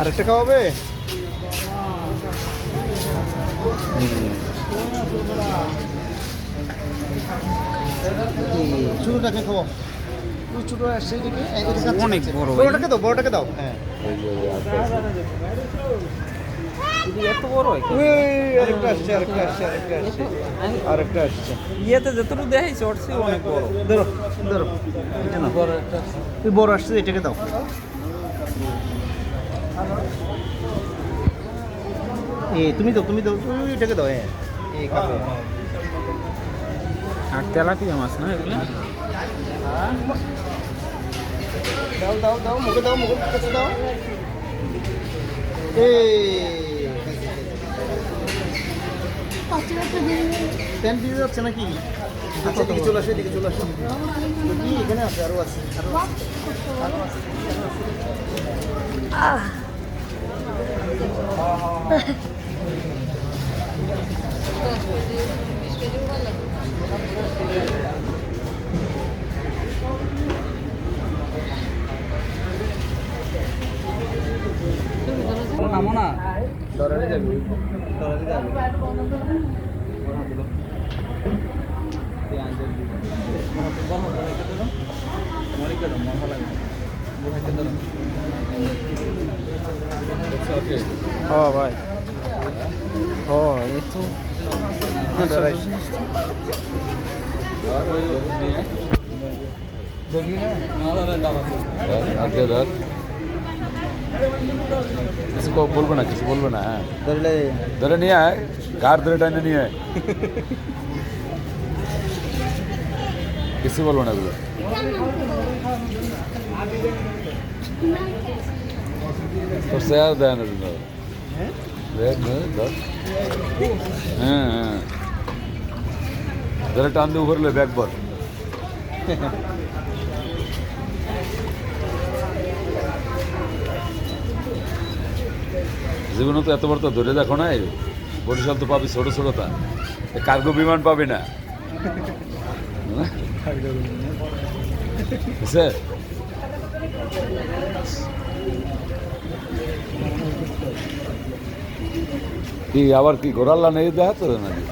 আরেকটা খাওয়াবে ছোটটাকে খাওয়া অনেক বড় বড়টাকে দাও বড়টাকে দাও হ্যাঁ আরেকটা আসছে আরেকটা আসছে আরেকটা আসছে। আরেকটা আসছে। ইয়েতে যতটুকু দেখাইছে ওর চেয়ে অনেক বড়। ধরো ধরো। এটা নাও ওই বড় আসছে এটাকে দাও। এ তুমি দাও তুমি দাও ওই এটাকে দাও হ্যাঁ এই আর তেলাপিয়া মাছ না এগুলো? দাও দাও দাও মুখে দাও মুখে কাছে দাও। এই। প্যান দিয়ে যাচ্ছে নাকি আচ্ছা এদিকে চলে আসো এদিকে চলে আসো কি এখানে আছে আরো আছে আরো আছে আরো আছে নামো না। দরারে যাবি দরারে যাবি ও ভাই। ও এই তো। ধর কিছু ক- বলব না কিছু বলব না হ্যাঁ ধরলে ধরে নিয়ে আয় কার ধরে টাইনে নিয়ে আয় কিছু বলব না এগুলো তোর শেয়ার দেয় না তুমি দেখ না, ধর। হ্যাঁ হ্যাঁ ধরে টান জীবনে তো এত বড় তো ধরে দেখো না এই বরিশাল তো পাবি ছোট ছোট তা। কার্গো বিমান পাবি না। কি, আবার কি ঘোরাল্লা নেই দেখা তো নাকি?